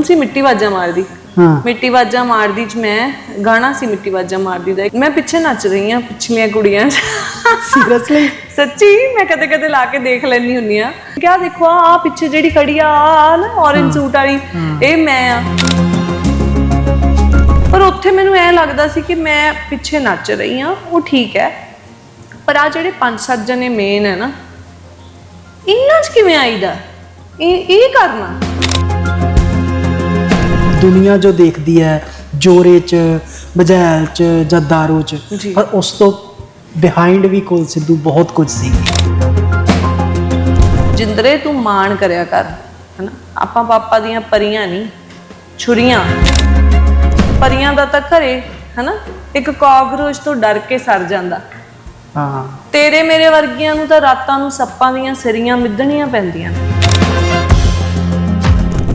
Film ਸੀ ਮਿੱਟੀ ਵਾਜਾ ਮਾਰਦੀ? ਹਾਂ। ਮਿੱਟੀ ਵਾਜਾ ਮਾਰਦੀ ਚ ਮੈਂ ਗਾਣਾ ਸੀ ਮਿੱਟੀ ਵਾਜਾ ਮਾਰਦੀ ਦਾ ਮੈਂ ਪਿੱਛੇ ਨੱਚ ਰਹੀ ਹਾਂ ਪਿਛਲੀਆਂ ਕੁੜੀਆਂ। ਸੀਰੀਅਸਲੀ ਸੱਚੀ? ਮੈਂ ਕਦੇ ਕਦੇ ਲਾ ਕੇ ਦੇਖ ਲੈਣੀ ਹੁੰਨੀ ਆ ਕਿਆ ਦੇਖੋ ਆ ਪਿੱਛੇ ਜਿਹੜੀ ਖੜੀ ਆ ਨਾ orange ਸੂਟ ਵਾਲੀ ਇਹ ਮੈਂ ਆ। ਪਰ ਉੱਥੇ ਮੈਨੂੰ ਐ ਲੱਗਦਾ ਸੀ ਕਿ ਮੈਂ ਪਿੱਛੇ ਨੱਚ ਰਹੀ ਆ ਉਹ ਠੀਕ ਹੈ। ਪਰ ਆ ਜਿਹੜੇ ਪੰਜ ਸੱਤ ਜਣੇ ਮੇਨ ਹੈ ਨਾ ਇੰਨਾ ਚ ਕਿਵੇਂ ਆਈਦਾ? ਇਹ ਇਹ ਕਰਨਾ? ਦੁਨੀਆ ਜੋ ਦੇਖਦੀ ਹੈ ਜੋਰੇ ਚ ਬਜੈਲ ਚ ਜਾਂ ਦਾਰੂ ਚ। ਪਰ ਉਸ ਤੋਂ ਬਿਹਾਈਂਡ ਵੀ ਕੁਲ ਸਿੱਧੂ ਬਹੁਤ ਕੁਝ ਸੀ। ਜਿੰਦਰੇ ਤੂੰ ਮਾਣ ਕਰਿਆ ਕਰ ਹਨਾ? ਆਪਾਂ ਪਾਪਾ ਦੀਆਂ ਪਰੀਆਂ ਨਹੀਂ ਛੁਰੀਆਂ। ਪਰੀਆਂ ਦਾ ਤਾਂ ਘਰੇ ਹਨਾ? ਇੱਕ ਕਾਕਰੋਚ ਤੋਂ ਡਰ ਕੇ ਸਰ ਜਾਂਦਾ। ਹਾਂ। ਤੇਰੇ ਮੇਰੇ ਵਰਗੀਆਂ ਨੂੰ ਤਾਂ ਰਾਤਾਂ ਨੂੰ ਸੱਪਾਂ ਦੀਆਂ ਸਿਰੀਆਂ ਮਿੱਧਣੀਆਂ ਪੈਂਦੀਆਂ ਨੇ।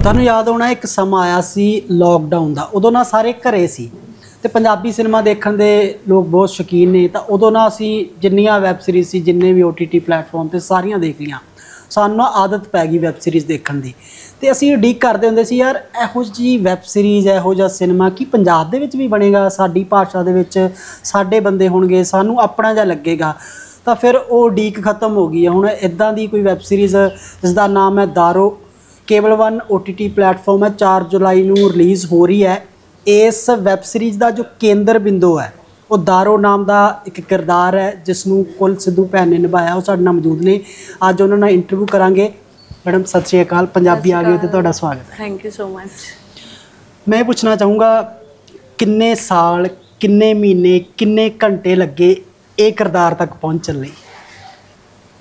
ਤੁਹਾਨੂੰ ਯਾਦ ਹੋਣਾ, ਇੱਕ ਸਮਾਂ ਆਇਆ ਸੀ ਲੋਕਡਾਊਨ ਦਾ, ਉਦੋਂ ਨਾ ਸਾਰੇ ਘਰੇ ਸੀ ਤੇ ਪੰਜਾਬੀ ਸਿਨੇਮਾ ਦੇਖਣ ਦੇ ਲੋਕ ਬਹੁਤ ਸ਼ੌਕੀਨ ਨੇ, ਤਾਂ ਉਦੋਂ ਨਾ ਅਸੀਂ ਜਿੰਨੀਆਂ ਵੈਬ ਸੀਰੀਜ਼ ਸੀ, ਜਿੰਨੇ ਵੀ OTT ਪਲੇਟਫਾਰਮ ਤੇ ਸਾਰੀਆਂ ਦੇਖ ਲੀਆਂ ਸਾਨੂੰ ਨਾ ਆਦਤ ਪੈ ਗਈ ਵੈਬ ਸੀਰੀਜ਼ ਦੇਖਣ ਦੀ। ਤੇ ਅਸੀਂ ਉਡੀਕ ਕਰਦੇ ਹੁੰਦੇ ਸੀ, ਯਾਰ, ਇਹੋ ਜਿਹੀ ਵੈਬ ਸੀਰੀਜ਼ ਇਹੋ ਜਿਹਾ ਸਿਨੇਮਾ ਕੀ ਪੰਜਾਬ ਦੇ ਵਿੱਚ ਵੀ ਬਣੇਗਾ? ਸਾਡੀ ਭਾਸ਼ਾ ਦੇ ਵਿੱਚ ਸਾਡੇ ਬੰਦੇ ਹੋਣਗੇ, ਸਾਨੂੰ ਆਪਣਾ ਜਿਹਾ ਲੱਗੇਗਾ। ਤਾਂ ਫਿਰ ਉਹ ਉਡੀਕ ਖਤਮ ਹੋ ਗਈ ਹੈ। ਹੁਣ ਇਦਾਂ ਦੀ ਕੋਈ ਵੈਬ ਸੀਰੀਜ਼ ਜਿਸ ਦਾ ਨਾਮ ਹੈ ਦਾਰੋ ਕੇਬਲ 1 OTT ਪਲੇਟਫਾਰਮ ਹੈ 4 ਜੁਲਾਈ ਨੂੰ ਰਿਲੀਜ਼ ਹੋ ਰਹੀ ਹੈ। ਇਸ ਵੈਬ ਸੀਰੀਜ਼ ਦਾ ਜੋ ਕੇਂਦਰ ਬਿੰਦੂ ਹੈ ਉਹ ਦਾਰੋ ਨਾਮ ਦਾ ਇੱਕ ਕਿਰਦਾਰ ਹੈ ਜਿਸ ਨੂੰ ਕੁਲ ਸਿੱਧੂ ਭੈਣ ਨੇ ਨਿਭਾਇਆ। ਉਹ ਸਾਡੇ ਨਾਲ ਮੌਜੂਦ ਨੇ। ਅੱਜ ਉਹਨਾਂ ਨਾਲ ਇੰਟਰਵਿਊ ਕਰਾਂਗੇ। ਮੈਡਮ ਸਤਿ ਸ਼੍ਰੀ ਅਕਾਲ। ਪੰਜਾਬੀ ਆ ਗਏ ਤੇ ਤੁਹਾਡਾ ਸਵਾਗਤ ਹੈ। ਥੈਂਕ ਯੂ ਸੋ ਮਚ ਮੈਂ ਪੁੱਛਣਾ ਚਾਹੂੰਗਾ ਕਿੰਨੇ ਸਾਲ ਕਿੰਨੇ ਮਹੀਨੇ ਕਿੰਨੇ ਘੰਟੇ ਲੱਗੇ ਇਹ ਕਿਰਦਾਰ ਤੱਕ ਪਹੁੰਚਣ ਲਈ?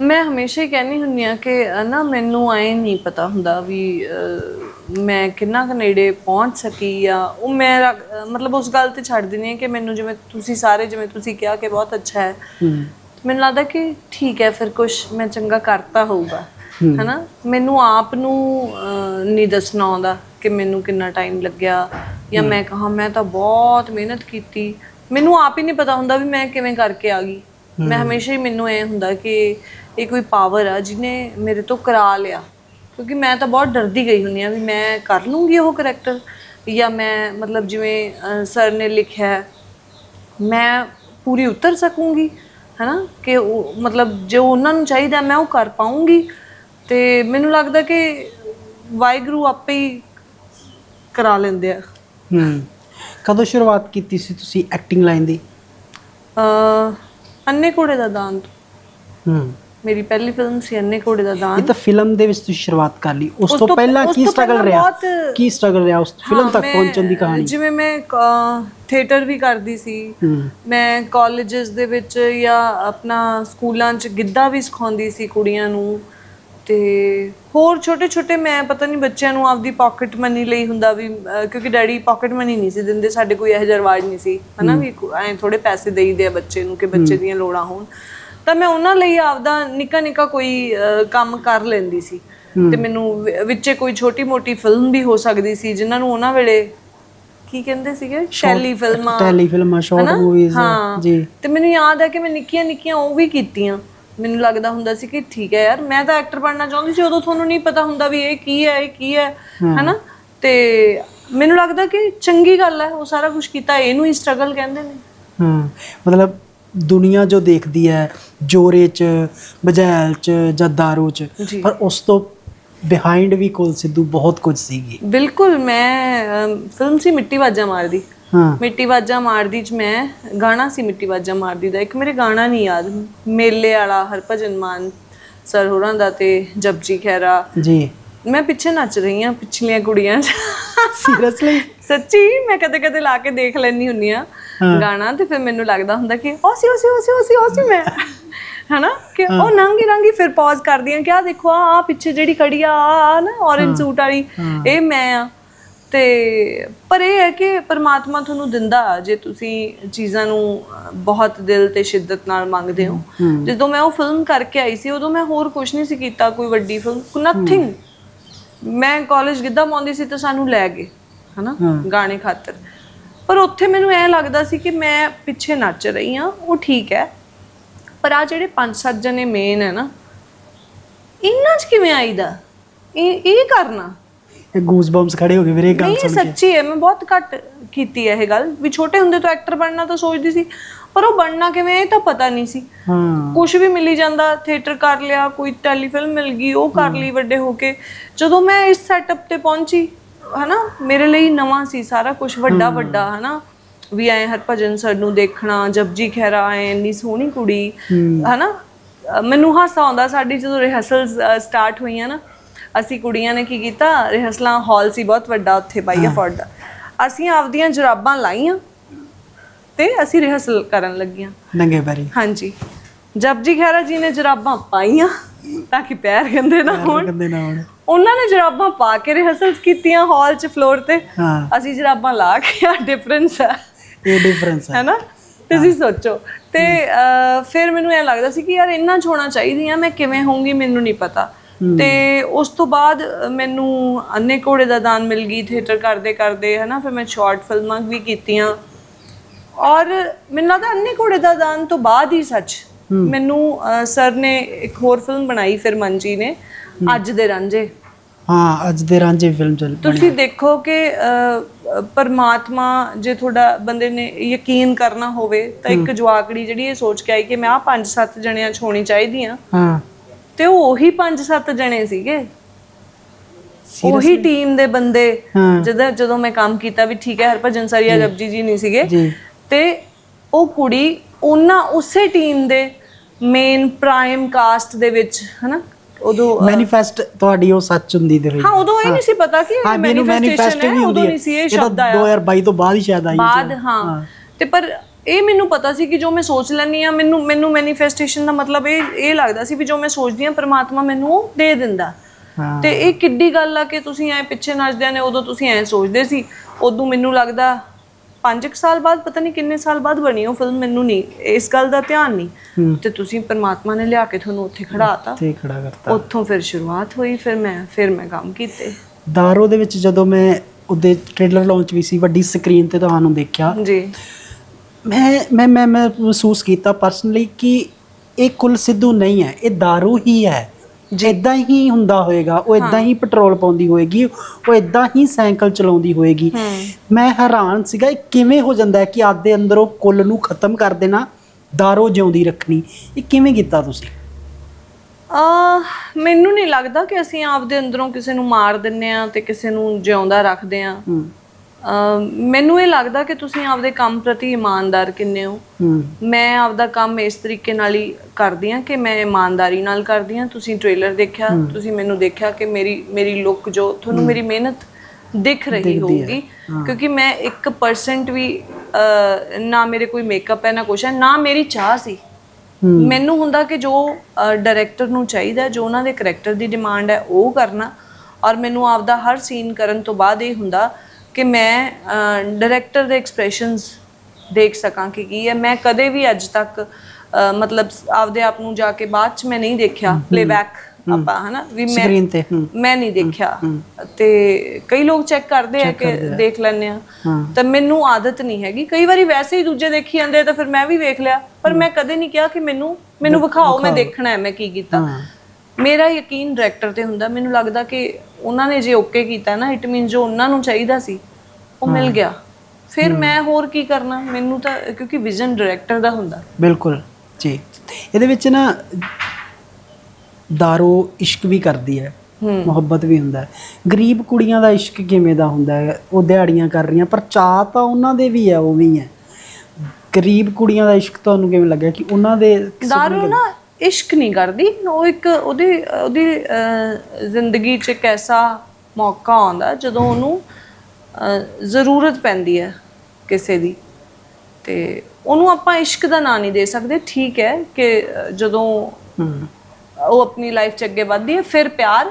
ਮੈਂ ਹਮੇਸ਼ਾ ਹੀ ਕਹਿੰਦੀ ਹੁੰਨੀ ਆ ਕਿ ਅ, ਨਾ ਮੈਨੂੰ ਐ ਨਹੀਂ ਪਤਾ ਹੁੰਦਾ ਵੀ ਅ, ਮੈਂ ਕਿੰਨਾ ਕੁ ਨੇੜੇ ਪਹੁੰਚ ਸਕੀ ਆ ਉਹ ਮੈਂ ਰੱਖ- ਅ, ਮਤਲਬ ਉਸ ਗੱਲ ਤੇ ਛੱਡ ਦਿੰਦੀ ਆ ਕਿ ਮੈਨੂੰ ਜਿਵੇਂ ਤੁਸੀਂ ਸਾਰੇ ਜਿਵੇਂ ਤੁਸੀਂ ਕਿਹਾ ਕਿ ਬਹੁਤ ਅੱਛਾ ਹੈ। ਮੈਨੂੰ ਲੱਗਦਾ ਕਿ ਠੀਕ ਹੈ ਫਿਰ ਕੁਝ ਮੈਂ ਚੰਗਾ ਕਰਤਾ ਹੋਊਗਾ। ਹਨਾ? ਮੈਨੂੰ ਆਪ ਨੂੰ ਨਹੀਂ ਦੱਸਣਾ ਆਉਂਦਾ ਕਿ ਮੈਨੂੰ ਕਿੰਨਾ ਟਾਈਮ ਲੱਗਿਆ ਜਾਂ ਮੈਂ ਕਹਾ ਮੈਂ ਤਾਂ ਬਹੁਤ ਮਿਹਨਤ ਕੀਤੀ। ਮੈਨੂੰ ਆਪ ਹੀ ਨਹੀਂ ਪਤਾ ਹੁੰਦਾ ਵੀ ਮੈਂ ਕਿਵੇਂ ਕਰਕੇ ਆ ਗਈ। ਮੈਂ ਹਮੇਸ਼ਾ ਹੀ ਮੈਨੂੰ ਇਹ ਹੁੰਦਾ ਕਿ ਇਹ ਕੋਈ ਪਾਵਰ ਆ ਜਿਹਨੇ ਮੇਰੇ ਤੋਂ ਕਰਾ ਲਿਆ। ਕਿਉਂਕਿ ਮੈਂ ਤਾਂ ਬਹੁਤ ਡਰਦੀ ਗਈ ਹੁੰਨੀ ਆ ਵੀ ਮੈਂ ਕਰ ਲੂੰਗੀ ਉਹ ਕਰੈਕਟਰ ਜਾਂ ਮੈਂ ਮਤਲਬ ਜਿਵੇਂ ਸਰ ਨੇ ਲਿਖਿਆ ਹੈ, ਮੈਂ ਪੂਰੀ ਉਤਰ ਸਕੂੰਗੀ ਹੈਨਾ? ਕਿ ਉਹ ਮਤਲਬ ਜੋ ਉਹਨਾਂ ਨੂੰ ਚਾਹੀਦਾ ਮੈਂ ਉਹ ਕਰ ਪਾਉਂਗੀ ਤੇ ਮੈਨੂੰ ਲੱਗਦਾ ਕਿ ਵਾਹਿਗੁਰੂ ਆਪੇ ਹੀ ਕਰਾ ਲੈਂਦੇ ਆ। ਹੂੰ। ਕਦੋਂ ਸ਼ੁਰੂਆਤ ਕੀਤੀ ਸੀ ਤੁਸੀਂ ਐਕਟਿੰਗ ਲਾਈਨ ਦੀ? ਅ ਅੰਨੇ ਘੋੜੇ ਦਾ ਤੋਂ। ਹੂੰ। ਮੇਰੀ ਪਹਿਲੀ ਫਿਲਮ ਸੀ ਅੰਨੇ ਘੋੜੇ ਦਾ ਇਹ ਦਾਨ ਤਾਂ ਫਿਲਮ ਦੇ ਵਿੱਚ ਤੁਸੀਂ ਸ਼ੁਰੂਆਤ ਕਰ ਲਈ। ਉਸ ਤੋਂ ਪਹਿਲਾਂ ਕੀ ਸਟਰਗਲ ਰਿਹਾ? ਕੀ ਸਟਰਗਲ ਰਿਹਾ ਉਸ ਫਿਲਮ ਤੱਕ ਪਹੁੰਚਣ ਦੀ ਕਹਾਣੀ? ਜਿਵੇਂ ਮੈਂ ਥੀਏਟਰ ਵੀ ਕਰਦੀ ਸੀ। ਮੈਂ ਕਾਲਜਸ ਦੇ ਵਿੱਚ ਜਾਂ ਆਪਣਾ ਸਕੂਲਾਂ 'ਚ ਗਿੱਧਾ ਵੀ ਸਿਖਾਉਂਦੀ ਸੀ ਕੁੜੀਆਂ ਨੂੰ। ਤੇ ਹੋਰ ਛੋਟੇ ਛੋਟੇ ਮੈਂ ਪਤਾ ਨਹੀਂ ਬੱਚਿਆਂ ਨੂੰ ਆਪਦੀ ਪਾਕਟ ਮਨੀ ਲਈ ਹੁੰਦਾ ਵੀ ਅਹ, ਕਿਉਂਕਿ ਡੈਡੀ ਪਾਕਟ ਮਨੀ ਨਹੀਂ ਸੀ ਦਿੰਦੇ ਸਾਡੇ ਕੋਈ ਇਹੋ ਜਿਹਾ ਰਿਵਾਜ ਨਹੀਂ ਸੀ। ਹਨਾ ਵੀ ਐ ਥੋੜੇ ਪੈਸੇ ਦੇਈਦੇ ਆ ਬੱਚੇ ਨੂੰ ਕਿ ਬੱਚੇ ਦੀਆਂ ਲੋੜਾਂ ਹੋਣ। ਤਾਂ ਮੈਂ ਉਹਨਾਂ ਲਈ ਆਪਦਾ ਨਿੱਕਾ ਨਿੱਕਾ ਕੋਈ ਅਹ, ਕੰਮ ਕਰ ਲੈਂਦੀ ਸੀ। ਤੇ ਮੈਨੂੰ ਵਿ- ਵਿੱਚੇ ਕੋਈ ਛੋਟੀ ਮੋਟੀ ਫਿਲਮ ਵੀ ਹੋ ਸਕਦੀ ਸੀ ਜਿਨ੍ਹਾਂ ਨੂੰ ਉਹਨਾਂ ਵੇਲੇ ਕੀ ਕਹਿੰਦੇ ਸੀਗੇ? ਟੈਲੀ ਫਿਲਮਾਂ। ਟੈਲੀ ਫਿਲਮਾਂ ਸ਼ਾਰਟ ਹਨਾ? ਮੂਵੀਜ਼ ਹਾਂ। ਜੀ। ਤੇ ਮੈਨੂੰ ਯਾਦ ਹੈ ਕਿ ਮੈਂ ਨਿੱਕੀਆਂ ਨਿੱਕੀਆਂ ਉਹ ਵੀ ਕੀਤੀਆਂ। ਮੈਨੂੰ ਲੱਗਦਾ ਹੁੰਦਾ ਸੀ ਕਿ ਠੀਕ ਹੈ ਯਾਰ ਮੈਂ ਤਾਂ ਐਕਟਰ ਬਣਨਾ ਚਾਹੁੰਦੀ ਸੀ ਉਦੋਂ ਤੁਹਾਨੂੰ ਨਹੀਂ ਪਤਾ ਹੁੰਦਾ ਵੀ ਇਹ ਕੀ ਹੈ ਇਹ ਕੀ ਹੈ ਹੈਨਾ? ਤੇ ਮੈਨੂੰ ਲੱਗਦਾ ਕਿ ਚੰਗੀ ਗੱਲ ਹੈ ਉਹ ਸਾਰਾ ਕੁਝ ਕੀਤਾ ਇਹਨੂੰ ਹੀ ਸਟਰਗਲ ਕਹਿੰਦੇ ਨੇ। ਹਾਂ ਮਤਲਬ ਦੁਨੀਆ ਜੋ ਦੇਖਦੀ ਹੈ ਜੋਰੇ ਚ ਬਜੈਲ ਚ ਜਾਂ ਦਾਰੂ ਚ। ਪਰ ਉਸ ਤੋਂ ਬਿਹਾਈਂਡ ਵੀ ਕੁਲ ਸਿੱਧੂ ਬਹੁਤ ਕੁਝ ਸੀਗੀ। ਬਿਲਕੁਲ ਮੈਂ ਫਿਲਮ ਸੀ ਮਿੱਟੀ ਵਾਜਾ ਮਾਰਦੀ। ਹਾਂ। ਮਿੱਟੀ ਵਾਜਾ ਮਾਰਦੀ ਚ ਮੈਂ ਗਾਣਾ ਸੀ ਮਿੱਟੀ ਵਾਜਾ ਮਾਰਦੀ ਦਾ। ਇੱਕ ਮੇਰੇ ਗਾਣਾ ਨਹੀਂ ਯਾਦ ਮੇਲੇ ਵਾਲਾ ਹਰਭਜਨ ਮਾਨ ਸਰ ਹੋਰਾਂ ਦਾ ਤੇ ਜਪਜੀ ਖੈਰਾ ਜੀ। ਮੈਂ ਪਿੱਛੇ ਨੱਚ ਰਹੀ ਹਾਂ ਪਿਛਲੀਆਂ ਕੁੜੀਆਂ ਸੀਰੀਅਸਲੀ ਸੱਚੀ? ਮੈਂ ਕਦੇ ਕਦੇ ਲਾ ਕੇ ਦੇਖ ਲੈਣੀ ਹੁੰਨੀ ਆ ਗਾਣਾ ਤੇ ਫਿਰ ਮੈਨੂੰ ਲੱਗਦਾ ਹੁੰਦਾ ਕਿ ਉਹ ਸੀ ਉਹ ਸੀ ਉਹ ਸੀ ਉਹ ਸੀ ਉਹ ਸੀ ਮੈਂ। ਹਨਾ? ਕਿ ਉਹ ਨੰਗੀ ਰੰਗੀ ਫਿਰ ਪੌਜ਼ ਕਰਦੀ ਆ ਕਿ ਆ ਦੇਖੋ ਆ ਆ ਪਿੱਛੇ ਜਿਹੜੀ ਖੜੀ ਆ ਆ ਨਾ orange ਸੂਟ ਵਾਲੀ ਇਹ ਮੈਂ ਆ। ਤੇ ਪਰ ਇਹ ਹੈ ਕਿ ਪਰਮਾਤਮਾ ਤੁਹਾਨੂੰ ਦਿੰਦਾ ਜੇ ਤੁਸੀਂ ਚੀਜ਼ਾਂ ਨੂੰ ਬਹੁਤ ਦਿਲ ਤੇ ਸ਼ਿੱਦਤ ਨਾਲ ਮੰਗਦੇ ਹੋ। ਜਦੋਂ ਮੈਂ ਉਹ ਫਿਲਮ ਕਰਕੇ ਆਈ ਸੀ ਉਦੋਂ ਮੈਂ ਹੋਰ ਕੁਝ ਨਹੀਂ ਸੀ ਕੀਤਾ ਕੋਈ ਵੱਡੀ ਫਿਲਮ ਨਥਿੰਗ ਮੈਂ ਕਾਲਜ ਗਿੱਧਾ ਪਾਉਂਦੀ ਸੀ ਤਾਂ ਸਾਨੂੰ ਲੈ ਗਏ ਹਨਾ? ਗਾਣੇ ਖਾਤਰ। ਪਰ ਉੱਥੇ ਮੈਨੂੰ ਐ ਲੱਗਦਾ ਸੀ ਕਿ ਮੈਂ ਪਿੱਛੇ ਨੱਚ ਰਹੀ ਆ ਉਹ ਠੀਕ ਹੈ। ਪਰ ਆ ਜਿਹੜੇ ਪੰਜ ਸੱਤ ਜਣੇ ਮੇਨ ਹੈ ਨਾ ਇੰਨਾ ਚ ਕਿਵੇਂ ਆਈਦਾ? ਇਹ ਇਹ ਕਰਨਾ। ਗੂਸ ਬੰਪਸ ਖੜੇ ਹੋ ਗਏ ਵੀਰੇ ਇਹ ਗੱਲ ਨਹੀਂ ਇਹ ਸੁਣ ਕੇ। ਸੱਚੀ ਹੈ ਮੈਂ ਬਹੁਤ ਘੱਟ ਕੀਤੀ ਹੈ ਇਹ ਗੱਲ। ਵੀ ਛੋਟੇ ਹੁੰਦੇ ਤੋਂ ਐਕਟਰ ਬਣਨਾ ਤਾਂ ਸੋਚਦੀ ਸੀ ਪਰ ਉਹ ਬਣਨਾ ਕਿਵੇਂ ਇਹ ਤਾਂ ਪਤਾ ਨਹੀਂ ਸੀ। ਹਾਂ। ਕੁਝ ਵੀ ਮਿਲੀ ਜਾਂਦਾ ਥੀਏਟਰ ਕਰ ਲਿਆ ਕੋਈ ਟੈਲੀਫਿਲਮ ਮਿਲ ਗਈ ਉਹ ਕਰ ਲਈ ਵੱਡੇ ਹੋ ਕੇ। ਜਦੋਂ ਮੈਂ ਇਸ ਸੈਟਅਪ ਤੇ ਪਹੁੰਚੀ ਹਨਾ ਮੇਰੇ ਲਈ ਨਵਾਂ ਸੀ ਸਾਰਾ ਕੁਝ ਵੱਡਾ ਵੱਡਾ ਹਨਾ। ਵੀ ਐ ਹਰਭਜਨ ਸਰ ਨੂੰ ਦੇਖਣਾ ਜਪਜੀ ਖਹਿਰਾ ਐ ਇੰਨੀ ਸੋਹਣੀ ਕੁੜੀ ਹਨਾ। ਅ, ਮੈਨੂੰ ਹਾਸਾ ਆਉਂਦਾ ਸਾਡੀ ਜਦੋਂ ਰਿਹਰਸਲਸ ਸਟਾਰਟ ਹੋਈਆਂ ਨਾ ਅਸੀਂ ਕੁੜੀਆਂ ਨੇ ਕੀ ਕੀਤਾ? ਰਿਹਰਸਲਾਂ ਹਾਲ ਸੀ ਬਹੁਤ ਵੱਡਾ ਉੱਥੇ ਬਾਈ ਅਫੋਰਡ ਦਾ। ਅਸੀਂ ਆਪਦੀਆਂ ਜੁਰਾਬਾਂ ਲਾਈਆਂ ਤੇ ਅਸੀਂ ਰਿਹਰਸਲ ਕਰਨ ਲੱਗੀਆਂ। ਨੰਗੇ ਪੈਰੀ। ਹਾਂਜੀ। ਜਪਜੀ ਖਹਿਰਾ ਜੀ ਨੇ ਜਰਾਬਾਂ ਪਾਈਆਂ ਤਾਂ ਕਿ ਪੈਰ ਗੰਦੇ ਨਾ ਹੋਣ। ਕਹਿੰਦੇ ਨਾ ਹੁਣ। ਉਹਨਾਂ ਨੇ ਜਰਾਬਾਂ ਪਾ ਕੇ ਰਿਹਰਸਲਸ ਕੀਤੀਆਂ ਹਾਲ 'ਚ ਫਲੋਰ ਤੇ। ਅਸੀਂ ਜਰਾਬਾਂ ਲਾ ਕੇ ਆ ਡਿਫਰੈਂਸ ਹੈ ਇਹ ਡਿਫਰੈਂਸ ਹੈ ਹੈਨਾ ਤੁਸੀਂ ਸੋਚੋ। ਤੇ ਫਿਰ ਮੈਨੂੰ ਇਹ ਲੱਗਦਾ ਸੀ ਕਿ ਯਾਰ ਇੰਨਾ ਛੋਣਾ ਚਾਹੀਦੀ ਆ ਮੈਂ ਕਿਵੇਂ ਹੋਊਂਗੀ ਮੈਨੂੰ ਨਹੀਂ ਪਤਾ। ਤੇ ਉਸ ਤੋਂ ਬਾਅਦ ਮੈਨੂੰ ਅੰਨੇ ਘੋੜੇ ਦਾ ਦਾਨ ਮਿਲ ਗਈ ਥੀਏਟਰ ਕਰਦੇ ਕਰਦੇ ਹਨਾ ਫਿਰ ਮੈਂ ਸ਼ਾਰਟ ਫਿਲਮਾਂ ਵੀ ਕੀਤੀਆਂ। ਔਰ ਮੈਨੂੰ ਲੱਗਦਾ ਅੰਨੇ ਘੋੜੇ ਦਾ ਦਾਨ ਤੋਂ ਬਾਅਦ ਹੀ ਸੱਚ ਮੈਨੂੰ ਸਰ ਨੇ ਇੱਕ ਹੋਰ ਫਿਲਮ ਬਣਾਈ ਫਿਰ ਮੰਜੀ ਨੇ ਅੱਜ ਦੇ ਰਾਂਝੇ। ਹਾਂ ਅੱਜ ਦੇ ਰਾਂਝੇ ਫਿਲਮ ਚੱਲ ਤੁਸੀਂ ਦੇਖੋ ਕਿ ਪਰਮਾਤਮਾ ਜੇ ਤੁਹਾਡਾ ਬੰਦੇ ਨੇ ਯਕੀਨ ਕਰਨਾ ਹੋਵੇ ਤਾਂ ਇੱਕ ਜਵਾਕੜੀ ਜਿਹੜੀ ਇਹ ਸੋਚ ਕੇ ਆਈ ਕਿ ਮੈਂ ਆ ਪੰਜ ਸੱਤ ਜਣਿਆਂ ਚ ਹੋਣੀ ਚਾਹੀਦੀ ਆ ਹਾਂ। ਤੇ ਉਹ ਉਹੀ ਪੰਜ ਸੱਤ ਜਣੇ ਸੀਗੇ। ਉਹੀ ਟੀਮ ਦੇ ਬੰਦੇ। ਜਦੋਂ ਜਦੋਂ ਮੈਂ ਕੰਮ ਕੀਤਾ ਵੀ ਠੀਕ ਹੈ ਹਰਭਜਨ ਸਰੀਆ ਜਪਜੀ ਜੀ ਨਹੀਂ ਸੀਗੇ। ਤੇ ਉਹ ਕੁੜੀ ਉਹਨਾਂ ਉਸੇ ਟੀਮ ਦੇ ਮੇਨ ਪ੍ਰਾਈਮ ਕਾਸਟ ਦੇ ਵਿੱਚ ਹਨਾ? ਉਦੋਂ ਮੈਨੀਫੈਸਟ ਤੁਹਾਡੀ ਉਹ ਸੱਚ ਹੁੰਦੀ ਤੇ ਰਹੀ। ਹਾਂ ਉਦੋਂ ਇਹ ਨਹੀਂ ਸੀ ਪਤਾ ਕਿ ਮੈਨੀਫੈਸਟੇਸ਼ਨ ਹੈ ਉਦੋਂ ਨਹੀਂ ਸੀ ਇਹ ਸ਼ਬਦ ਆਇਆ। 2022 ਤੋਂ ਬਾਅਦ ਹੀ ਸ਼ਾਇਦ ਆਈ ਬਾਅਦ ਹਾਂ। ਤੇ ਪਰ ਇਹ ਮੈਨੂੰ ਪਤਾ ਸੀ ਕਿ ਜੋ ਮੈਂ ਸੋਚ ਲੈਂਦੀ ਆ ਮੈਨੂੰ ਮੈਨੂੰ ਮੈਨੀਫੈਸਟੇਸ਼ਨ ਦਾ ਮਤਲਬ ਇਹ ਇਹ ਲੱਗਦਾ ਸੀ ਵੀ ਜੋ ਮੈਂ ਸੋਚਦੀ ਆ ਪ੍ਰਮਾਤਮਾ ਮੈਨੂੰ ਉਹ ਦੇ ਦਿੰਦਾ। ਤੇ ਇਹ ਕਿੱਡੀ ਗੱਲ ਆ ਕਿ ਤੁਸੀਂ ਐ ਪਿੱਛੇ ਨੱਚਦਿਆਂ ਨੇ ਉਦੋਂ ਤੁਸੀਂ ਐ ਸੋਚਦੇ ਸੀ। ਉਦੋਂ ਮੈਨੂੰ ਲੱਗਦਾ 5 ਸਾਲ ਬਾਅਦ ਪਤਾ ਨਹੀਂ ਕਿੰਨੇ ਸਾਲ ਬਾਅਦ ਬਣੀ ਉਹ ਫਿਲਮ ਮੈਨੂੰ ਨਹੀਂ ਇਸ ਗੱਲ ਦਾ ਧਿਆਨ ਨਹੀਂ। ਤੇ ਤੁਸੀਂ ਪ੍ਰਮਾਤਮਾ ਨੇ ਲਿਆ ਕੇ ਤੁਹਾਨੂੰ ਉੱਥੇ ਖੜਾਤਾ ਤੇ। ਖੜਾ ਕਰਤਾ। ਉੱਥੋਂ ਫਿਰ ਸ਼ੁਰੂਆਤ ਹੋਈ ਫਿਰ ਮੈਂ ਫਿਰ ਮੈਂ ਕੰਮ ਕੀਤੇ। ਦਾਰੋ ਦੇ ਵਿੱਚ ਜਦੋਂ ਮੈਂ ਉਹਦੇ ਟ੍ਰੇਲਰ ਲਾਂਚ ਵੀ ਸੀ ਵੱਡੀ ਸਕਰੀਨ ਤੇ ਤੁਹਾਨੂੰ ਦੇਖਿਆ। ਜੀ। ਮੈਂ ਮੈਂ ਮੈਂ ਮੈਂ ਮਹਿਸੂਸ ਕੀਤਾ ਪਰਸਨਲੀ ਕਿ ਇਹ ਕੁਲ ਸਿੱਧੂ ਨਹੀਂ ਹੈ ਇਹ दारू ਹੀ ਹੈ। ਜਿੱਦਾਂ ਹੀ ਹੁੰਦਾ ਹੋਏਗਾ ਉਹ ਇਦਾਂ ਹੀ ਪੈਟਰੋਲ ਪਾਉਂਦੀ ਹੋਏਗੀ ਉਹ ਇਦਾਂ ਹੀ ਸਾਈਕਲ ਚਲਾਉਂਦੀ ਹੋਏਗੀ। ਮੈਂ ਹੈਰਾਨ ਸੀਗਾ ਇਹ ਕਿਵੇਂ ਹੋ ਜਾਂਦਾ ਹੈ ਕਿ ਆਪ ਦੇ ਅੰਦਰੋਂ ਕੁੱਲ ਨੂੰ ਖਤਮ ਕਰ ਦੇਣਾ ਦਾਰੋ ਜਿਉਂਦੀ ਰੱਖਣੀ ਇਹ ਕਿਵੇਂ ਕੀਤਾ ਤੁਸੀਂ? ਆ ਮੈਨੂੰ ਨਹੀਂ ਲੱਗਦਾ ਕਿ ਅਸੀਂ ਆਪਦੇ ਅੰਦਰੋਂ ਕਿਸੇ ਨੂੰ ਮਾਰ ਦਿੰਨੇ ਆ ਤੇ ਕਿਸੇ ਨੂੰ ਜਿਉਂਦਾ ਰੱਖਦੇ ਆ ਮੈਨੂੰ ਇਹ ਲੱਗਦਾ ਕਿ ਤੁਸੀਂ ਆਪਦੇ ਕੰਮ ਪ੍ਰਤੀ ਇਮਾਨਦਾਰ ਕਿੰਨੇ ਹੋ? ਮੈਂ ਆਪਦਾ ਕੰਮ ਇਸ ਤਰੀਕੇ ਨਾਲ ਹੀ ਕਰਦੀ ਆ ਕਿ ਮੈਂ ਇਮਾਨਦਾਰੀ ਨਾਲ ਕਰਦੀ ਆ ਤੁਸੀਂ ਟ੍ਰੇਲਰ ਦੇਖਿਆ ਤੁਸੀਂ ਮੈਨੂੰ ਦੇਖਿਆ ਕਿ ਮੇਰੀ ਮੇਰੀ ਲੁੱਕ ਜੋ ਤੁਹਾਨੂੰ ਮੇਰੀ ਮਿਹਨਤ ਦਿਖ ਰਹੀ ਹੋਊਗੀ। ਕਿਉਂਕਿ ਮੈਂ 1% ਵੀ ਨਾ ਮੇਰੇ ਕੋਈ ਮੇਕਅਪ ਹੈ ਨਾ ਕੁਛ ਹੈ ਨਾ ਮੇਰੀ ਚਾਹ ਸੀ। ਮੈਨੂੰ ਹੁੰਦਾ ਕਿ ਜੋ ਡਾਇਰੈਕਟਰ ਨੂੰ ਚਾਹੀਦਾ ਜੋ ਉਹਨਾਂ ਦੇ ਕੈਰੈਕਟਰ ਦੀ ਡਿਮਾਂਡ ਹੈ ਉਹ ਕਰਨਾ। ਔਰ ਮੈਨੂੰ ਆਪਦਾ ਹਰ ਸੀਨ ਕਰਨ ਤੋਂ ਬਾਅਦ ਇਹ ਹੁੰਦਾ ਕਿ ਮੈਂ ਡਾਇਰੈਕਟਰ ਦੇ ਐਕਸਪ੍ਰੈਸ਼ਨਸ ਦੇਖ ਸਕਾਂ ਕਿ ਕੀ ਹੈ। ਮੈਂ ਕਦੇ ਵੀ ਅੱਜ ਤੱਕ ਮਤਲਬ ਆਪਦੇ ਆਪ ਨੂੰ ਜਾ ਕੇ ਬਾਅਦ ਚ ਮੈਂ ਨਹੀਂ ਦੇਖਿਆ ਪਲੇਬੈਕ ਆਪਾਂ ਹਨਾ? ਵੀ ਮੈਂ ਸਕਰੀਨ ਤੇ ਮੈਂ ਨਹੀਂ ਦੇਖਿਆ। ਤੇ ਕਈ ਲੋਕ ਚੈੱਕ ਕਰਦੇ ਆ ਕਿ ਦੇਖ ਲੈਂਦੇ ਆ। ਤਾਂ ਮੈਨੂੰ ਆਦਤ ਨਹੀਂ ਹੈਗੀ। ਕਈ ਵਾਰੀ ਵੈਸੇ ਹੀ ਦੂਜੇ ਦੇਖੀ ਜਾਂਦੇ ਤਾਂ ਫਿਰ ਮੈਂ ਵੀ ਵੇਖ ਲਿਆ। ਪਰ ਮੈਂ ਕਦੇ ਨਹੀਂ ਕਿਹਾ ਕਿ ਮੈਨੂੰ ਮੈਨੂੰ ਵਿਖਾਓ ਮੈਂ ਦੇਖਣਾ ਹੈ ਮੈਂ ਕੀ ਕੀਤਾ। ਮੇਰਾ ਯਕੀਨ ਡਾਇਰੈਕਟਰ ਤੇ ਹੁੰਦਾ। ਮੈਨੂੰ ਲੱਗਦਾ ਕਿ ਉਹਨਾਂ ਨੇ ਜੇ ਓਕੇ ਕੀਤਾ ਨਾ ਇਟ ਮੀਨ ਜੋ ਉਹਨਾਂ ਨੂੰ ਚਾਹੀਦਾ ਸੀ ਉਹ ਮਿਲ ਗਿਆ। ਫਿਰ ਮੈਂ ਹੋਰ ਕੀ ਕਰਨਾ? ਮੈਨੂੰ ਤਾਂ ਕਿਉਂਕਿ ਵਿਜ਼ਨ ਡਾਇਰੈਕਟਰ ਦਾ ਹੁੰਦਾ। ਬਿਲਕੁਲ ਜੀ। ਇਹਦੇ ਵਿੱਚ ਨਾ ਦਾਰੂ ਇਸ਼ਕ ਵੀ ਕਰਦੀ ਹੈ ਮੁਹੱਬਤ ਵੀ ਹੁੰਦਾ ਹੈ। ਗਰੀਬ ਕੁੜੀਆਂ ਦਾ ਇਸ਼ਕ ਕਿਵੇਂ ਦਾ ਹੁੰਦਾ ਹੈ? ਉਹ ਦਿਹਾੜੀਆਂ ਕਰ ਰਹੀਆਂ ਪਰ ਚਾਹ ਤਾਂ ਉਹਨਾਂ ਦੇ ਵੀ ਹੈ ਉਵੇਂ ਹੀ ਹੈ। ਗਰੀਬ ਕੁੜੀਆਂ ਦਾ ਇਸ਼ਕ ਤੁਹਾਨੂੰ ਕਿਵੇਂ ਲੱਗਿਆ ਕਿ ਉਹਨਾਂ ਦੇ ਦਾਰੂ ਨਾ ਇਸ਼ਕ ਨਹੀਂ ਕਰਦੀ। ਉਹ ਇੱਕ ਉਹਦੀ ਉਹਦੀ ਜ਼ਿੰਦਗੀ 'ਚ ਇੱਕ ਐਸਾ ਮੌਕਾ ਆਉਂਦਾ ਜਦੋਂ ਉਹਨੂੰ ਜ਼ਰੂਰਤ ਪੈਂਦੀ ਹੈ ਕਿਸੇ ਦੀ। ਤੇ ਉਹਨੂੰ ਆਪਾਂ ਇਸ਼ਕ ਦਾ ਨਾਂ ਨਹੀਂ ਦੇ ਸਕਦੇ। ਠੀਕ ਹੈ ਕਿ ਜਦੋਂ ਉਹ ਆਪਣੀ ਲਾਈਫ 'ਚ ਅੱਗੇ ਵੱਧਦੀ ਹੈ ਫਿਰ ਪਿਆਰ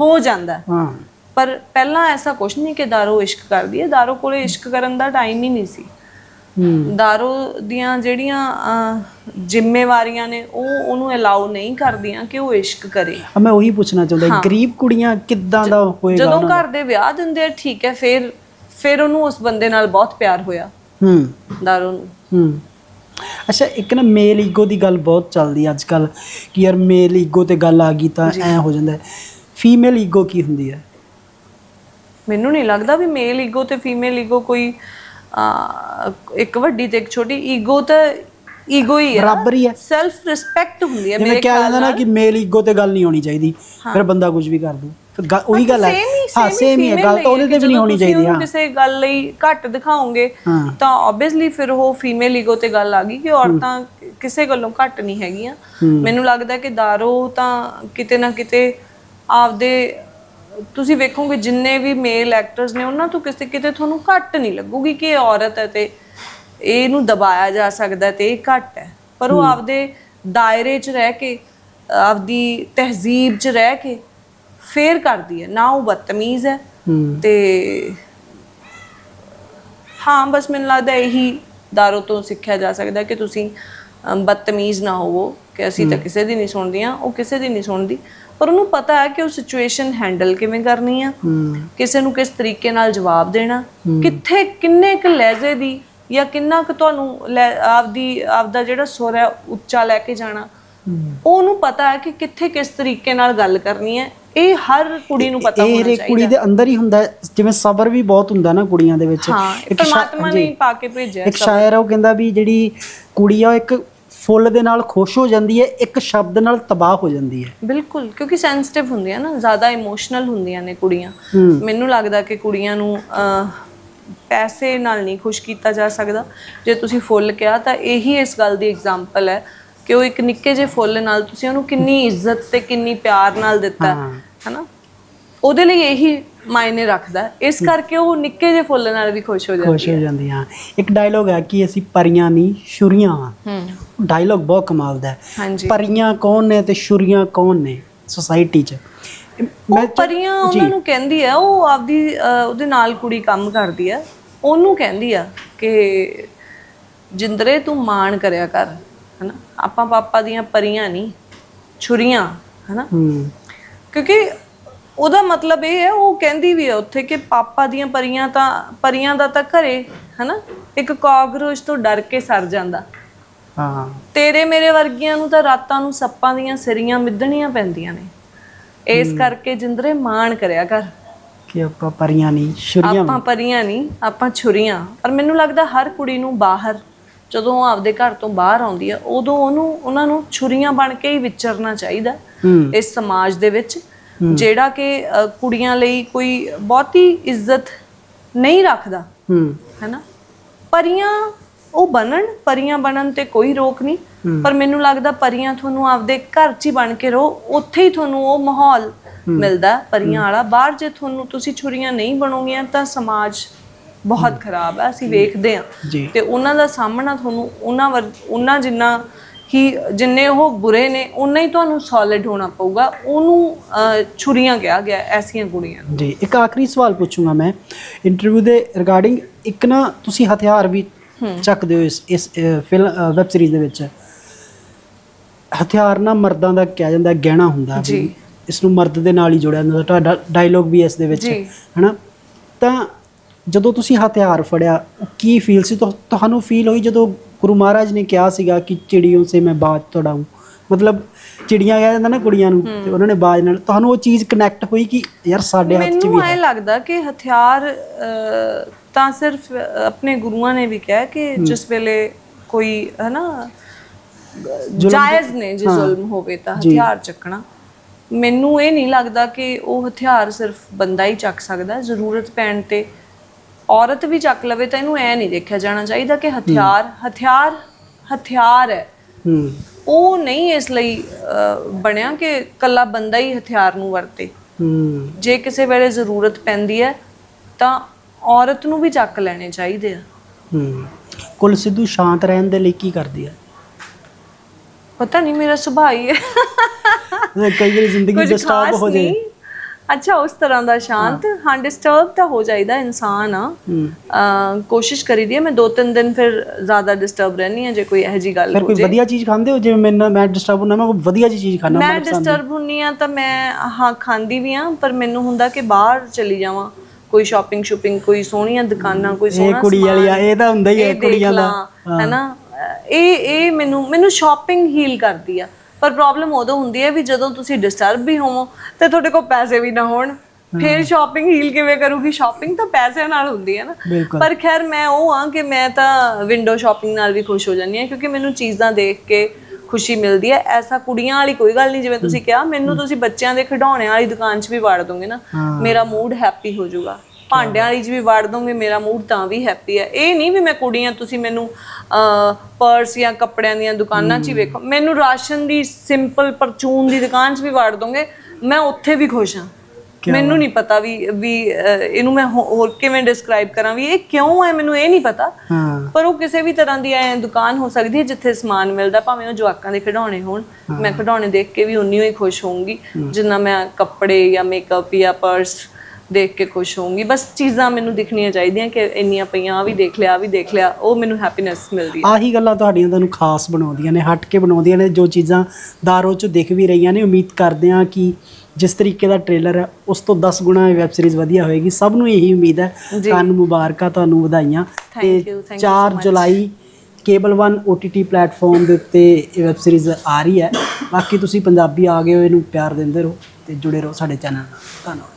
ਹੋ। ਜਾਂਦਾ ਹੈ। ਪਰ ਪਹਿਲਾਂ ਐਸਾ ਕੁਝ ਨਹੀਂ ਕਿ ਦਾਰੂ ਇਸ਼ਕ ਕਰਦੀ ਹੈ। ਦਾਰੂ ਕੋਲੇ ਇਸ਼ਕ ਕਰਨ ਦਾ ਟਾਈਮ ਹੀ ਨਹੀਂ ਸੀ। ਦਾਰੂ ਦੀਆਂ ਜਿਹੜੀਆਂ ਅਹ, ਜ਼ਿੰਮੇਵਾਰੀਆਂ ਨੇ ਉਹ ਉਹਨੂੰ ਅਲਾਉ ਨਹੀਂ ਕਰਦੀਆਂ ਕਿ ਉਹ ਇਸ਼ਕ ਕਰੇ ਆ ਮੈਂ ਉਹੀ ਪੁੱਛਣਾ ਚਾਹੁੰਦਾ ਗਰੀਬ ਕੁੜੀਆਂ ਕਿੱਦਾਂ ਦਾ ਹੋਏਗਾ ਜਦੋਂ ਘਰ ਦੇ ਵਿਆਹ ਦਿੰਦੇ ਆ ਠੀਕ ਹੈ ਫਿਰ ਫਿਰ ਉਹਨੂੰ ਉਸ ਬੰਦੇ ਨਾਲ ਬਹੁਤ ਪਿਆਰ ਹੋਇਆ ਹੂੰ ਦਾਰੂ ਨੂੰ ਹੂੰ ਅੱਛਾ ਇੱਕ ਨਾ ਮੇਲ ਈਗੋ ਦੀ ਗੱਲ ਬਹੁਤ ਚੱਲਦੀ ਅੱਜ ਕੱਲ ਕਿ ਯਾਰ ਮੇਲ ਈਗੋ ਤੇ ਗੱਲ ਆ ਗਈ ਤਾਂ ਐ ਹੋ ਜਾਂਦਾ ਫੀਮੇਲ ਈਗੋ ਕੀ ਹੁੰਦੀ ਹੈ ਮੈਨੂੰ ਨਹੀਂ ਲੱਗਦਾ ਵੀ ਮੇਲ ਈਗੋ ਤੇ ਫੀਮੇਲ ਈਗੋ ਕੋਈ ਇੱਕ ਵੱਡੀ ਤੇ ਇੱਕ ਛੋਟੀ ਈਗੋ ਤਾਂ ਈਗੋ ਹੀ ਹੈ ਬਰਾਬਰ ਹੀ ਹੈ ਸੈਲਫ ਰਿਸਪੈਕਟ ਹੁੰਦੀ ਹੈ ਜਿਵੇਂ ਕਿਹਾ ਜਾਂਦਾ ਨਾ ਕਿ ਮੇਲ ਈਗੋ ਤੇ ਗੱਲ ਨਹੀਂ ਹੋਣੀ ਚਾਹੀਦੀ ਫਿਰ ਬੰਦਾ ਕੁਝ ਵੀ ਕਰ ਦੂ। ਫਿਰ ਉਹੀ ਗੱਲ ਹੈ ਹਾਂ ਸੇਮ ਹੀ ਹੈ ਗੱਲ ਤਾਂ ਉਹਦੇ ਤੇ ਵੀ ਨਹੀਂ ਹੋਣੀ ਚਾਹੀਦੀ ਹਾਂ। ਕਿਸੇ ਗੱਲ ਲਈ ਘੱਟ ਦਿਖਾਓਗੇ ਤਾਂ ਆਬਵੀਅਸਲੀ ਫਿਰ ਉਹ ਫੀਮੇਲ ਈਗੋ ਤੇ ਗੱਲ ਆ ਗਈ ਕਿ ਔਰਤਾਂ ਕਿਸੇ ਗੱਲੋਂ ਘੱਟ ਨਹੀਂ ਹੈਗੀਆਂ। ਮੈਨੂੰ ਲੱਗਦਾ ਕਿ ਦਾਰੋ ਤਾਂ ਕਿਤੇ ਨਾ ਕਿਤੇ ਆਪਦੇ ਤੁਸੀਂ ਵੇਖੋਗੇ ਜਿੰਨੇ ਵੀ ਮੇਲ ਐਕਟਰਸ ਨੇ ਉਹਨਾਂ ਤੋਂ ਕਿਸੇ ਕਿਤੇ ਤੁਹਾਨੂੰ ਘੱਟ ਨਹੀਂ ਲੱਗੂਗੀ ਕਿ ਇਹ ਔਰਤ ਹੈ ਤੇ ਇਹਨੂੰ ਦਬਾਇਆ ਜਾ ਸਕਦਾ ਤੇ ਇਹ ਘੱਟ ਹੈ। ਪਰ ਉਹ ਆਪਦੇ ਦਾਇਰੇ 'ਚ ਰਹਿ ਕੇ ਆਪਦੀ ਤਹਿਜ਼ੀਬ 'ਚ ਰਹਿ ਕੇ ਫੇਰ ਕਰਦੀ ਹੈ। ਨਾ ਉਹ ਬਦਤਮੀਜ਼ ਹੈ ਤੇ ਹਾਂ ਬਸ ਮੈਨੂੰ ਲੱਗਦਾ ਇਹੀ ਦਾਰੋ ਤੋਂ ਸਿੱਖਿਆ ਜਾ ਸਕਦਾ ਕਿ ਤੁਸੀਂ ਬਦਤਮੀਜ਼ ਨਾ ਹੋਵੋ ਕਿ ਅਸੀਂ ਤਾਂ ਕਿਸੇ ਦੀ ਨਹੀਂ ਸੁਣਦੀਆਂ ਉਹ ਕਿਸੇ ਦੀ ਨਹੀਂ ਸੁਣਦੀ। ਪਰ ਉਹਨੂੰ ਪਤਾ ਹੈ ਕਿ ਉਹ ਸਿਚੁਏਸ਼ਨ ਹੈਂਡਲ ਕਿਵੇਂ ਕਰਨੀ ਆ। ਕਿਸੇ ਨੂੰ ਕਿਸ ਤਰੀਕੇ ਨਾਲ ਜਵਾਬ ਦੇਣਾ। ਕਿੱਥੇ ਕਿੰਨੇ ਕੁ ਲਹਿਜ਼ੇ ਦੀ ਜਾਂ ਕਿੰਨਾ ਕੁ ਤੁਹਾਨੂੰ ਆਪਦੀ ਆਪਦਾ ਜਿਹੜਾ ਸੁਰ ਹੈ ਉੱਚਾ ਲੈ ਕੇ ਜਾਣਾ। ਉਹ ਉਹਨੂੰ ਪਤਾ ਹੈ ਕਿ ਕਿੱਥੇ ਕਿਸ ਤਰੀਕੇ ਨਾਲ ਗੱਲ ਕਰਨੀ ਹੈ। ਇਹ ਹਰ ਕੁੜੀ ਨੂੰ ਪਤਾ ਇਹ ਹੋਣਾ ਹਰੇਕ ਕੁੜੀ ਦੇ ਅੰਦਰ ਹੀ ਹੁੰਦਾ ਜਿਵੇਂ ਸਬਰ ਵੀ ਬਹੁਤ ਹੁੰਦਾ ਨਾ ਕੁੜੀਆਂ ਦੇ ਵਿੱਚ। ਹਾਂ ਇਹ ਪਰਮਾਤਮਾ ਨੇ ਪਾ ਕੇ ਭੇਜਿਆ ਇੱਕ ਸ਼ਾਇਰ ਉਹ ਕਹਿੰਦਾ ਵੀ ਜਿਹੜੀ ਕੁੜੀ ਆ ਇੱਕ ਫੁੱਲ ਦੇ ਨਾਲ ਖੁਸ਼ ਹੋ ਜਾਂਦੀ ਹੈ ਇੱਕ ਸ਼ਬਦ ਨਾਲ ਤਬਾਹ ਹੋ ਜਾਂਦੀ ਹੈ। ਬਿਲਕੁਲ ਕਿਉਂਕਿ ਸੈਂਸਿਟਿਵ ਹੁੰਦੀਆਂ ਨਾ ਜ਼ਿਆਦਾ ਇਮੋਸ਼ਨਲ ਹੁੰਦੀਆਂ ਨੇ ਕੁੜੀਆਂ। ਮੈਨੂੰ ਲੱਗਦਾ ਕਿ ਕੁੜੀਆਂ ਨੂੰ ਪੈਸੇ ਨਾਲ ਨਹੀਂ ਖੁਸ਼ ਕੀਤਾ ਜਾ ਸਕਦਾ। ਜੇ ਤੁਸੀਂ ਫੁੱਲ ਕਿਹਾ ਤਾਂ ਇਹੀ ਇਸ ਗੱਲ ਦੀ ਐਗਜ਼ਾਮਪਲ ਹੈ ਕਿ ਉਹ ਇੱਕ ਨਿੱਕੇ ਜਿਹੇ ਫੁੱਲ ਨਾਲ ਤੁਸੀਂ ਉਹਨੂੰ ਕਿੰਨੀ ਇੱਜ਼ਤ ਤੇ ਕਿੰਨੀ ਪਿਆਰ ਨਾਲ ਦਿੱਤਾ ਹਾਂ। ਹੈਨਾ ਉਹਦੇ ਲਈ ਇਹੀ ਮਾਇਨੇ ਰੱਖਦਾ। ਇਸ ਕਰਕੇ ਉਹ ਨਿੱਕੇ ਜਿਹੇ ਫੁੱਲ ਨਾਲ ਵੀ ਖੁਸ਼ ਹੋ ਜਾਂਦੀ ਖੁਸ਼ ਹੋ ਜਾਂਦੀ ਹਾਂ ਇੱਕ ਡਾਇਲੋਗ ਹੈ ਕਿ ਅਸੀਂ ਪਰੀਆਂ ਨਹੀਂ ਛੁਰੀਆਂ ਹਾਂ ਹੂੰ। ਡਾਇਲੋਗ ਬਹੁਤ ਕਮਾਲ ਦਾ ਹੈ। ਹਾਂਜੀ। ਪਰੀਆਂ ਕੌਣ ਨੇ ਤੇ ਛੁਰੀਆਂ ਕੌਣ ਨੇ ਸੋਸਾਇਟੀ 'ਚ? ਮੈਂ ਉਹ ਪਰੀਆਂ ਉਹਨਾਂ ਨੂੰ ਕਹਿੰਦੀ ਆ ਉਹ ਆਪਦੀ ਅਹ, ਉਹਦੇ ਨਾਲ ਕੁੜੀ ਕੰਮ ਕਰਦੀ ਆ। ਉਹਨੂੰ ਕਹਿੰਦੀ ਆ ਕਿ ਜਿੰਦਰੇ ਤੂੰ ਮਾਣ ਕਰਿਆ ਕਰ ਹਨਾ? ਆਪਾਂ ਪਾਪਾ ਦੀਆਂ ਪਰੀਆਂ ਨਹੀਂ ਛੁਰੀਆਂ ਹਨਾ? ਹੂੰ। ਕਿਉਂਕਿ ਉਹਦਾ ਮਤਲਬ ਇਹ ਹੈ ਉਹ ਕਹਿੰਦੀ ਵੀ ਹੈ ਉੱਥੇ ਕਿ ਪਾਪਾ ਦੀਆਂ ਪਰੀਆਂ ਤਾਂ ਪਰੀਆਂ ਦਾ ਤਾਂ ਘਰੇ ਹਨਾ? ਇੱਕ ਕਾਕਰੋਚ ਤੋਂ ਡਰ ਕੇ ਸਰ ਜਾਂਦਾ। ਹਾਂ। ਤੇਰੇ ਮੇਰੇ ਵਰਗੀਆਂ ਨੂੰ ਤਾਂ ਰਾਤਾਂ ਨੂੰ ਸੱਪਾਂ ਦੀਆਂ ਸਿਰੀਆਂ ਮਿੱਧਣੀਆਂ ਪੈਂਦੀਆਂ ਨੇ। ਇਸ ਕਰਕੇ ਜਿੰਦਰੇ ਮਾਣ ਕਰਿਆ ਕਰ। ਕਿ ਆਪਾਂ ਪਰੀਆਂ ਨਹੀਂ ਛੁਰੀਆਂ ਆਪਾਂ ਪਰੀਆਂ ਨਹੀਂ ਆਪਾਂ ਛੁਰੀਆਂ। ਪਰ ਮੈਨੂੰ ਲੱਗਦਾ ਹਰ ਕੁੜੀ ਨੂੰ ਬਾਹਰ ਜਦੋਂ ਉਹ ਆਪਦੇ ਘਰ ਤੋਂ ਬਾਹਰ ਆਉਂਦੀ ਆ ਉਦੋਂ ਉਹਨੂੰ ਉਹਨਾਂ ਨੂੰ ਛੁਰੀਆਂ ਬਣ ਕੇ ਹੀ ਵਿਚਰਨਾ ਚਾਹੀਦਾ ਇਸ ਸਮਾਜ ਦੇ ਵਿੱਚ। ਜਿਹੜਾ ਕਿ ਕੁੜੀਆਂ ਲਈ ਕੋਈ ਬਹੁਤੀ ਇੱਜ਼ਤ ਨਹੀਂ ਰੱਖਦਾ। ਹੂੰ। ਹੈਨਾ? ਪਰੀਆਂ ਉਹ ਬਣਨ ਪਰੀਆਂ ਬਣਨ ਤੇ ਕੋਈ ਰੋਕ ਨਹੀਂ। ਪਰ ਮੈਨੂੰ ਲੱਗਦਾ ਪਰੀਆਂ ਤੁਹਾਨੂੰ ਆਪਦੇ ਘਰ 'ਚ ਹੀ ਬਣ ਕੇ ਰਹੋ ਉੱਥੇ ਹੀ ਤੁਹਾਨੂੰ ਉਹ ਮਾਹੌਲ ਮਿਲਦਾ ਪਰੀਆਂ ਵਾਲਾ। ਬਾਹਰ ਜੇ ਤੁਹਾਨੂੰ ਤੁਸੀਂ ਛੁਰੀਆਂ ਨਹੀਂ ਬਣੋਗੀਆਂ ਤਾਂ ਸਮਾਜ ਬਹੁਤ ਖਰਾਬ ਹੈ। ਅਸੀਂ ਵੇਖਦੇ ਹਾਂ। ਜੀ। ਤੇ ਉਹਨਾਂ ਦਾ ਸਾਹਮਣਾ ਤੁਹਾਨੂੰ ਉਹਨਾਂ ਵਰ ਉਹਨਾਂ ਜਿੰਨਾ ਹੀ ਜਿੰਨੇ ਉਹ ਬੁਰੇ ਨੇ ਉਨਾ ਹੀ ਤੁਹਾਨੂੰ ਸੋਲਿਡ ਹੋਣਾ ਪਊਗਾ ਉਹਨੂੰ ਅਹ, ਛੁਰੀਆਂ ਕਿਹਾ ਗਿਆ ਐਸੀਆਂ ਕੁੜੀਆਂ ਨੂੰ। ਜੀ ਇੱਕ ਆਖਰੀ ਸਵਾਲ ਪੁੱਛੂੰਗਾ ਮੈਂ ਇੰਟਰਵਿਊ ਦੇ ਰਿਗਾਰਡਿੰਗ ਇੱਕ ਨਾ ਤੁਸੀਂ ਹਥਿਆਰ ਵੀ ਚੱਕਦੇ ਹੋ ਇਸ ਇਸ ਫਿਲਮ ਵੈਬ ਸੀਰੀਜ਼ ਦੇ ਵਿੱਚ ਹਥਿਆਰ ਨਾ ਮਰਦਾਂ ਦਾ ਕਿਹਾ ਜਾਂਦਾ ਗਹਿਣਾ ਹੁੰਦਾ ਵੀ ਜੀ। ਇਸ ਨੂੰ ਮਰਦ ਦੇ ਨਾਲ ਹੀ ਜੋੜਿਆ ਜਾਂਦਾ ਤੁਹਾਡਾ ਡਾਇਲੋਗ ਵੀ ਇਸ ਦੇ ਵਿੱਚ ਜੀ। ਹੈਨਾ ਤਾਂ ਜਦੋਂ ਤੁਸੀਂ ਹਥਿਆਰ ਫੜਿਆ ਉਹ ਕੀ ਫੀਲ ਸੀ ਤੁਹਾ- ਤੁਹਾਨੂੰ ਫੀਲ ਹੋਈ ਜਦੋਂ ਗੁਰੂ ਮਹਾਰਾਜ ਨੇ ਕਿਹਾ ਸੀਗਾ ਕਿ ਚਿੜੀਆਂ ਸੇ ਮੈਂ ਬਾਜ ਤੋੜਾਉਂ ਮਤਲਬ ਚਿੜੀਆਂ ਕਹਿ ਜਾਂਦਾ ਨਾ ਕੁੜੀਆਂ ਨੂੰ ਤੇ ਉਹਨਾਂ ਨੇ ਬਾਜ ਨਾਲ ਤੁਹਾਨੂੰ ਉਹ ਚੀਜ਼ ਕਨੈਕਟ ਹੋਈ ਕਿ ਯਾਰ ਸਾਡੇ ਹੱਥ 'ਚ ਵੀ ਮੈਨੂੰ ਐ ਲੱਗਦਾ ਕਿ ਹਥਿਆਰ ਤਾਂ ਸਿਰਫ ਆਪਣੇ ਗੁਰੂਆਂ ਨੇ ਵੀ ਕਿਹਾ ਕਿ ਜਿਸ ਵੇਲੇ ਕੋਈ ਹਨਾ ਜਾਇਜ਼ ਨੇ ਜੇ ਜ਼ੁਲਮ ਹੋਵੇ ਤਾਂ ਹਥਿਆਰ ਚੱਕਣਾ। ਮੈਨੂੰ ਇਹ ਨਹੀਂ ਲੱਗਦਾ ਕਿ ਉਹ ਹਥਿਆਰ ਸਿਰਫ ਬੰਦਾ ਹੀ ਚੱਕ ਸਕਦਾ ਜ਼ਰੂਰਤ ਪੈਣ ਤੇ ਔਰਤ ਵੀ ਚੱਕ ਲਵੇ ਤਾਂ ਇਹਨੂੰ ਐ ਨਹੀਂ ਦੇਖਿਆ ਜਾਣਾ ਚਾਹੀਦਾ ਕਿ ਹਥਿਆਰ ਹਥਿਆਰ ਹਥਿਆਰ ਹੈ। ਉਹ ਨਹੀਂ ਇਸ ਲਈ ਬਣਿਆ ਕਿ ਕੱਲਾ ਬੰਦਾ ਹੀ ਹਥਿਆਰ ਨੂੰ ਵਰਤੇ। ਜੇ ਕਿਸੇ ਵੇਲੇ ਜ਼ਰੂਰਤ ਪੈਂਦੀ ਹੈ ਤਾਂ ਔਰਤ ਨੂੰ ਵੀ ਚੱਕ ਲੈਣੇ ਚਾਹੀਦੇ ਆ। ਕੁਲ ਸਿੱਧੂ ਸ਼ਾਂਤ ਰਹਿਣ ਦੇ ਲਈ ਕੀ ਕਰਦੀ ਹੈ? ਪਤਾ ਨਹੀਂ ਮੇਰਾ ਸੁਭਾਅ ਹੀ ਹੈ। ਕਈ ਵਾਰੀ ਜ਼ਿੰਦਗੀ ਡਿਸਟਰਬ ਹੋ ਜਾਏ। ਅੱਛਾ ਉਸ ਤਰ੍ਹਾਂ ਦਾ ਸ਼ਾਂਤ ਹਾਂ। ਡਿਸਟਰਬ ਤਾਂ ਹੋ ਜਾਈਦਾ ਇਨਸਾਨ ਆ। ਕੋਸ਼ਿਸ਼ ਕਰੀਦੀ ਹੈ ਮੈਂ ਦੋ ਤਿੰਨ ਦਿਨ ਫਿਰ ਜ਼ਿਆਦਾ ਡਿਸਟਰਬ ਰਹਿਣੀ ਹੈ ਜੇ ਕੋਈ ਇਹੋ ਜੀ ਗੱਲ ਹੋ ਕੋਈ ਜੇ। ਵਧੀਆ ਚੀਜ਼ ਖਾਂਦੇ ਹੋ? ਜਿਵੇਂ ਮੈਨੂੰ ਮੈਂ ਡਿਸਟਰਬ ਹੁੰਦਾ ਮੈਂ ਕੋਈ ਵਧੀਆ ਜਿਹੀ ਚੀਜ਼ ਖਾਣਾ ਮੈਂ ਡਿਸਟਰਬ ਹੁੰਨੀ ਆ ਤਾਂ ਮੈਂ ਹਾਂ ਖਾਂਦੀ ਵੀ ਆ ਪਰ ਮੈਨੂੰ ਹੁੰਦਾ ਕਿ ਬਾਹਰ ਚਲੀ ਜਾਵਾਂ। ਕੋਈ ਸ਼ਾਪਿੰਗ ਸ਼ੂਪਿੰਗ ਕੋਈ ਸੋਹਣੀਆਂ ਦੁਕਾਨਾਂ ਕੋਈ ਇਹ ਸੋਹਣਾ ਕੁੜੀ ਵਾਲੀ ਆ ਇਹ ਤਾਂ ਹੁੰਦਾ ਹੀ ਹੈ ਇਹ ਕੁੜੀਆਂ ਦਾ। ਹੈਨਾ? ਇਹ ਇਹ ਮੈਨੂੰ ਮੈਨੂੰ ਸ਼ਾਪਿੰਗ ਹੀਲ ਕਰਦੀ ਆ। ਪਰ ਪ੍ਰੋਬਲਮ ਉਦੋਂ ਹੁੰਦੀ ਹੈ ਵੀ ਜਦੋਂ ਤੁਸੀਂ ਡਿਸਟਰਬ ਵੀ ਹੋਵੋ ਤੇ ਤੁਹਾਡੇ ਕੋਲ ਪੈਸੇ ਵੀ ਨਾ ਹੋਣ। ਫਿਰ ਸ਼ਾਪਿੰਗ ਹੀਲ ਕਿਵੇਂ ਕਰੂਗੀ? ਸ਼ਾਪਿੰਗ ਤਾਂ ਪੈਸਿਆਂ ਨਾਲ ਹੁੰਦੀ ਹੈ ਨਾ। ਪਰ ਖੈਰ ਮੈਂ ਉਹ ਆ ਕਿ ਮੈਂ ਤਾਂ ਵਿੰਡੋ ਸ਼ਾਪਿੰਗ ਨਾਲ ਵੀ ਖੁਸ਼ ਹੋ ਜਾਂਦੀ ਹਾਂ ਕਿਉਂਕਿ ਮੈਨੂੰ ਚੀਜ਼ਾਂ ਦੇਖ ਕੇ ਖੁਸ਼ੀ ਮਿਲਦੀ ਹੈ। ਐਸਾ ਕੁੜੀਆਂ ਵਾਲੀ ਕੋਈ ਗੱਲ ਨਹੀਂ ਜਿਵੇਂ ਤੁਸੀਂ ਕਿਹਾ ਮੈਨੂੰ ਤੁਸੀਂ ਬੱਚਿਆਂ ਦੇ ਖਿਡੌਣਿਆਂ ਵਾਲੀ ਦੁਕਾਨ 'ਚ ਵੀ ਵਾੜ ਦੋਗੇ ਨਾ ਮੇਰਾ ਮੂਡ ਹੈਪੀ ਹੋ ਜਾਊਗਾ। ਭਾਂਡਿਆਂ ਵਾਲੀ 'ਚ ਵੀ ਵਾੜ ਦੋਗੇ ਮੇਰਾ ਮੂਡ ਤਾਂ ਵੀ ਹੈਪੀ ਹੈ। ਇਹ ਨਹੀਂ ਵੀ ਮੈਂ ਕੁੜੀਆਂ ਤੁਸੀਂ ਮੈਨੂੰ ਪਰਸ ਜਾਂ ਕੱਪੜਿਆਂ ਦੀਆਂ ਦੁਕਾਨਾਂ 'ਚ ਹੀ ਵੇਖੋ। ਮੈਨੂੰ ਰਾਸ਼ਨ ਦੀ ਸਿੰਪਲ ਪਰਚੂਨ ਦੀ ਦੁਕਾਨ 'ਚ ਵੀ ਵਾੜ ਦੋਗੇ ਮੈਂ ਉੱਥੇ ਵੀ ਖੁਸ਼ ਹਾਂ। ਮੈਨੂੰ ਨਹੀਂ ਪਤਾ ਵੀ ਵੀ ਇਹਨੂੰ ਮੈਂ ਹੋਰ ਕਿਵੇਂ ਡਿਸਕ੍ਰਾਈਬ ਕਰਾਂ ਵੀ ਇਹ ਕਿਉਂ ਹੈ ਮੈਨੂੰ ਇਹ ਨਹੀਂ ਪਤਾ। ਪਰ ਉਹ ਕਿਸੇ ਵੀ ਤਰ੍ਹਾਂ ਦੀ ਐ ਦੁਕਾਨ ਹੋ ਸਕਦੀ ਹੈ ਜਿੱਥੇ ਸਮਾਨ ਮਿਲਦਾ ਭਾਵੇਂ ਉਹ ਜਵਾਕਾਂ ਦੇ ਖਿਡੌਣੇ ਹੋਣ। ਮੈਂ ਖਿਡੌਣੇ ਦੇਖ ਕੇ ਵੀ ਉਨੀ ਹੀ ਖੁਸ਼ ਹੋਊਂਗੀ। ਜਿੰਨਾ ਮੈਂ ਕੱਪੜੇ ਜਾਂ ਮੇਕਅਪ ਜਾਂ ਪਰਸ ਦੇਖ ਕੇ ਖੁਸ਼ ਹੋਊਂਗੀ। ਬਸ ਚੀਜ਼ਾਂ ਮੈਨੂੰ ਦਿਖਣੀਆਂ ਚਾਹੀਦੀਆਂ ਕਿ ਇੰਨੀਆਂ ਪਈਆਂ ਆ ਵੀ ਦੇਖ ਲਿਆ ਆ ਵੀ ਦੇਖ ਲਿਆ ਉਹ ਮੈਨੂੰ ਹੈਪੀਨੈਸ ਮਿਲਦੀ ਹੈ। ਆਹੀ ਗੱਲਾਂ ਤੁਹਾਡੀਆਂ ਤੁਹਾਨੂੰ ਖਾਸ ਬਣਾਉਂਦੀਆਂ ਨੇ ਹਟ ਕੇ ਬਣਾਉਂਦੀਆਂ ਨੇ ਜੋ ਚੀਜ਼ਾਂ ਦਾਰੋ ਚ ਦਿਖ ਵੀ ਰਹੀਆਂ ਨੇ ਉਮੀਦ ਕਰਦੇ ਹਾਂ ਕਿ ਜਿਸ ਤਰੀਕੇ ਦਾ ਟ੍ਰੇਲਰ ਹੈ ਉਸ ਤੋਂ 10 ਗੁਣਾ ਵੈਬ ਸੀਰੀਜ਼ ਵਧੀਆ ਹੋਏਗੀ। ਸਭ ਨੂੰ ਇਹੀ ਉਮੀਦ ਹੈ। ਤੁਹਾਨੂੰ ਮੁਬਾਰਕਾਂ ਤੁਹਾਨੂੰ ਵਧਾਈਆਂ। You 4 ਜੁਲਾਈ ਕੇਬਲ 1 OTT ਪਲੇਟਫਾਰਮ ਦੇ ਉੱਤੇ ਇਹ ਵੈਬ ਸੀਰੀਜ਼ ਆ ਰਹੀ ਹੈ। ਬਾਕੀ ਤੁਸੀਂ ਪੰਜਾਬੀ ਆ ਗਏ ਹੋ ਇਹਨੂੰ ਪਿਆਰ ਦਿੰਦੇ ਰਹੋ ਤੇ ਜੁੜੇ ਰਹੋ ਸਾਡੇ ਚੈਨਲ ਨਾਲ। ਧੰਨਵਾਦ।